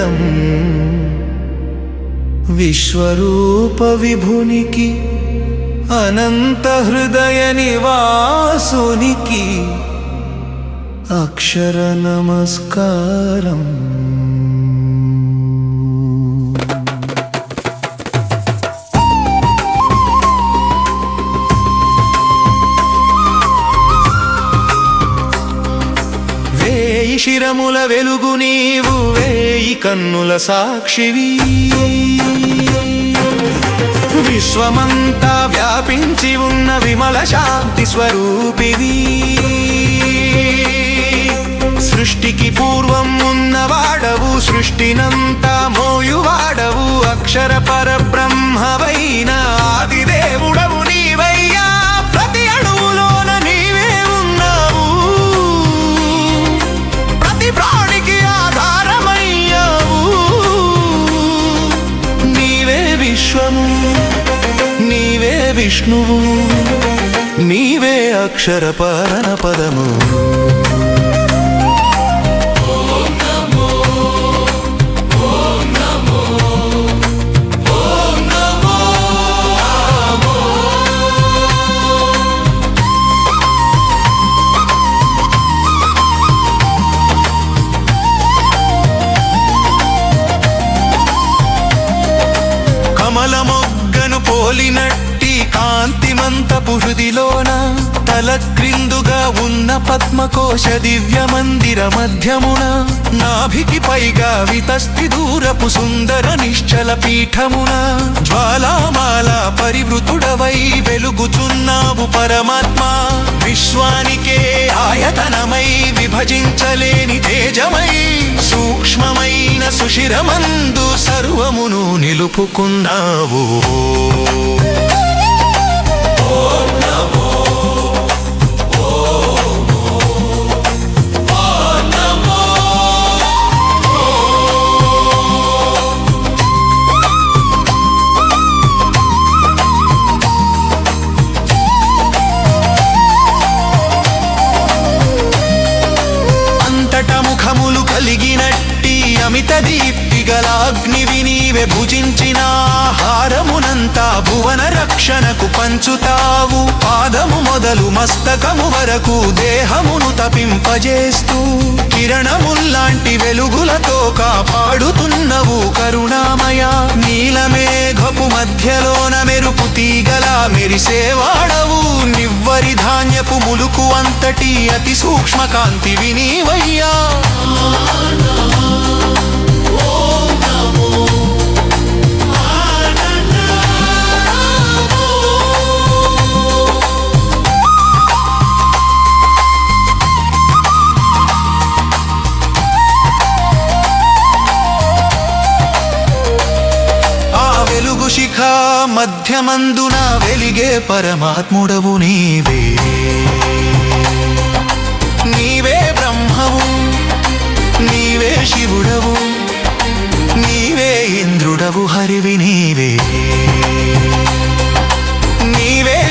మంగళం విశ్వరూప విభునికి అనంత హృదయ నివాసునికి అక్షర శిరముల వెలుగు నీవు వేయి కన్నుల సాక్షివి. విశ్వమంతా వ్యాపించి ఉన్న విమల శాంతి స్వరూపివి. సృష్టికి పూర్వం ఉన్నవాడవు సృష్టినంతా మోయువాడవు అక్షర పరబ్రహ్మవైన ఆది విశ్వము నీవే విష్ణువు నీవే అక్షర పరణ పదము. మొగ్గను కాంతిమంత కాంతిమంతపు హృదిలోన తల క్రిందుగా ఉన్న పద్మకోశ దివ్య మందిర మధ్యమున నాభికి పైగా వితస్తి దూరపు సుందర నిశ్చల పీఠమున జ్వాలామాల పరివృతుడవై వెలుగుచున్నావు పరమాత్మ. విశ్వానికే ఆయతనమై విభజించలేని తేజమై సూక్ష్మమైన సుశిరమందు సర్వమును నిలుపుకున్నావు అంతట ముఖములు కలిగినట్టి అమిత దీప్తి గలాగ్నివి నీవే భుజించిన ఆహారమునంతా భువన రక్షణకు పంచుతావు పాదము మొదలు మస్తకము వరకు దేహమును తపింపజేస్తూ కిరణముల్లాంటి వెలుగులతో కాపాడుతున్నవు కరుణామయ నీలమేఘపు మధ్యలోన మెరుపు తీగలా మెరిసేవాడవు నివ్వరి ధాన్యపు ములుకు అంతటి అతి సూక్ష్మ కాంతి వినీవయ్యా మధ్యమందున వెలిగే పరమాత్ముడవు నీవే. నీవే బ్రహ్మవు నీవే శివుడవు నీవే ఇంద్రుడవు హరివి నీవే.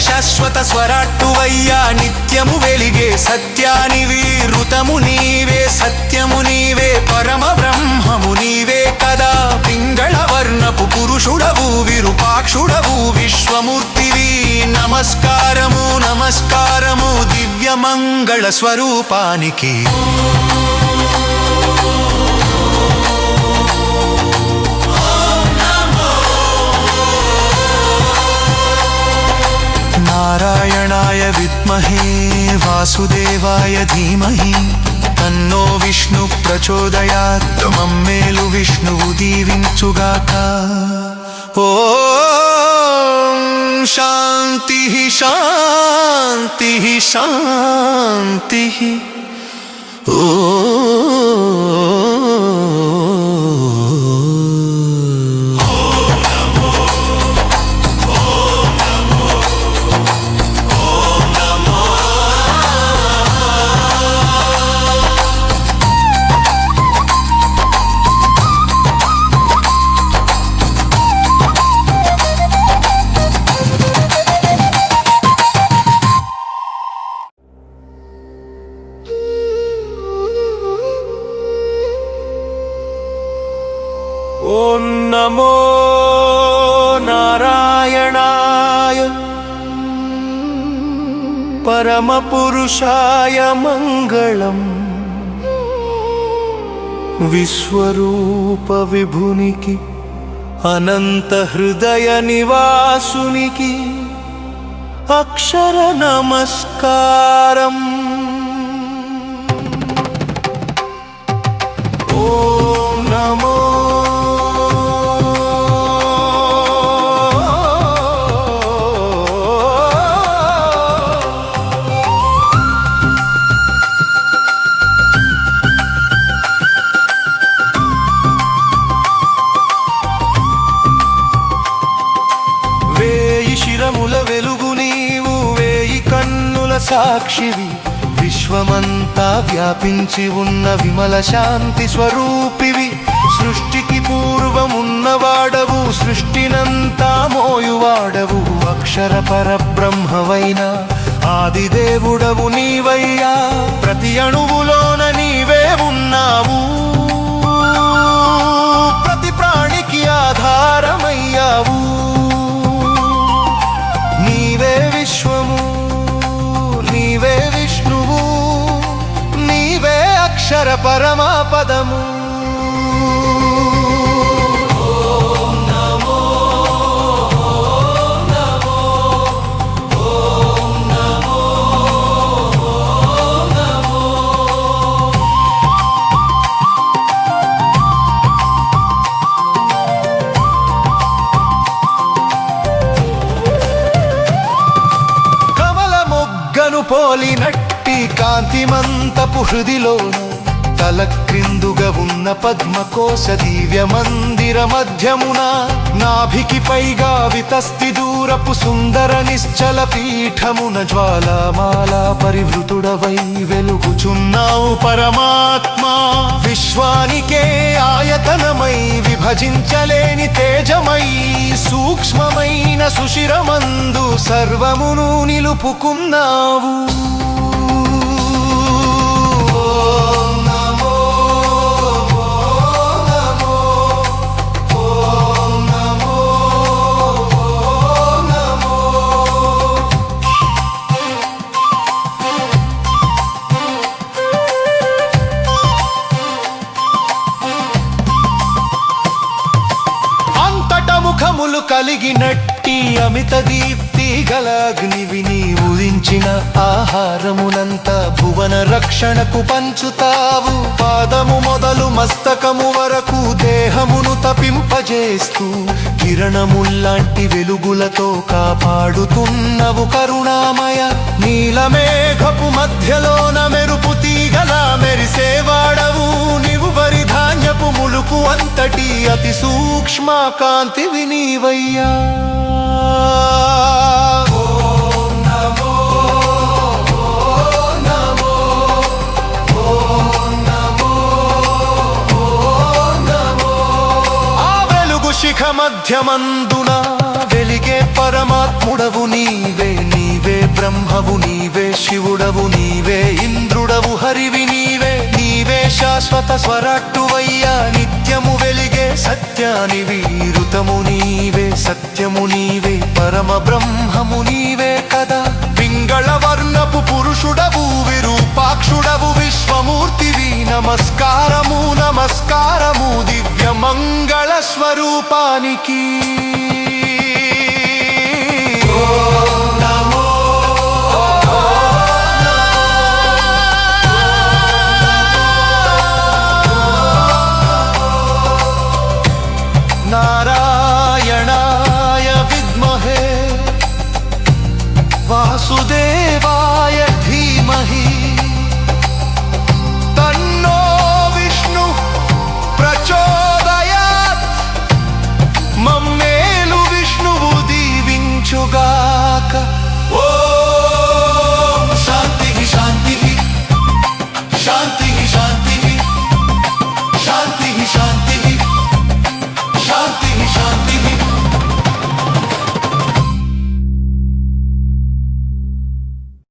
శాశ్వత స్వరాట్టువయ్యా నిత్యము వెలిగే సత్యానివి ఋతము నీవే సత్యము నీవే పరమ బ్రహ్మము నీవే కదా. పింగళ వర్ణపు పురుషుడవు విరుపాక్షుడవు విశ్వమూర్తివి. నమస్కారము నమస్కారము దివ్యమంగళ స్వరూపానికి. విద్మహే వాసుదేవాయ ధీమహి తన్నో విష్ణు ప్రచోదయాత్ మమ్మేలు విష్ణువు దీవించుగాక ఓం శాంతి శాంతి శాంతి ఓ నమో నారాయణాయ పరమపురుషాయ మంగళం. విశ్వరూప విభునికి అనంత హృదయ సాక్షివి విశ్వమంతా వ్యాపించి ఉన్న విమల శాంతి స్వరూపివి. సృష్టికి పూర్వమున్నవాడవు సృష్టినంతా మోయువాడవు. అక్షర పరబ్రహ్మవైన ఆదిదేవుడవు నీవయ్యా. ప్రతి అణువులోన నీవే ఉన్నావు. ప్రతి మొగ్గను పోలినట్టి కాంతిమంతపు హృదిలోన తల క్రిందు ఉన్న పద్మకోశ దివ్య మందిర మధ్యమున నాభికి పైగా వితస్తి దూరపు సుందర నిశ్చల పీఠమున జ్వాలమాల పరివృతుడవై వెలుగుచున్నావు పరమాత్మా. విశ్వానికే ఆయతనమై విభజించలేని తేజమై సూక్ష్మమైన సుశిరమందు సర్వమును నిలుపుకున్నావు. కలిగినట్టి అమిత దీప్తి గల విని నీ ఉదించిన ఆహారమునంత భువన రక్షణకు పంచుతావు. పాదము మొదలు మస్తకము వరకు దేహమును తపింపజేస్తూ కిరణముల్లాంటి వెలుగులతో కాపాడుతున్నవు కరుణామయ. నీలమేఘపు మధ్యలోన మెరుపు తీగల మెరిసేవాడవు. నీవు వరి ధాన్యపు ములుకు అంతటి అతి సూ సూక్ష్మకాంతి వినీవయ్యా. శిఖ మధ్యమందున వెలిగే పరమాత్ముడవు నీవే నీవే బ్రహ్మవు నీవే శివుడవు నీవే ఇంద్రుడవు హరివి నీవే నీవే శాశ్వత స్వరాట్టువయ్యా. నిత్యము వెలిగే సత్యానివి ఋతము నీవే సత్యము నీవే పరమ బ్రహ్మము నీవే కదా. పింగళ వర్ణపు పురుషుడవు విరూపాక్షుడవు విశ్వమూర్తివి నమస్కారము నమస్కారము దివ్య మంగళ స్వరూపానికి.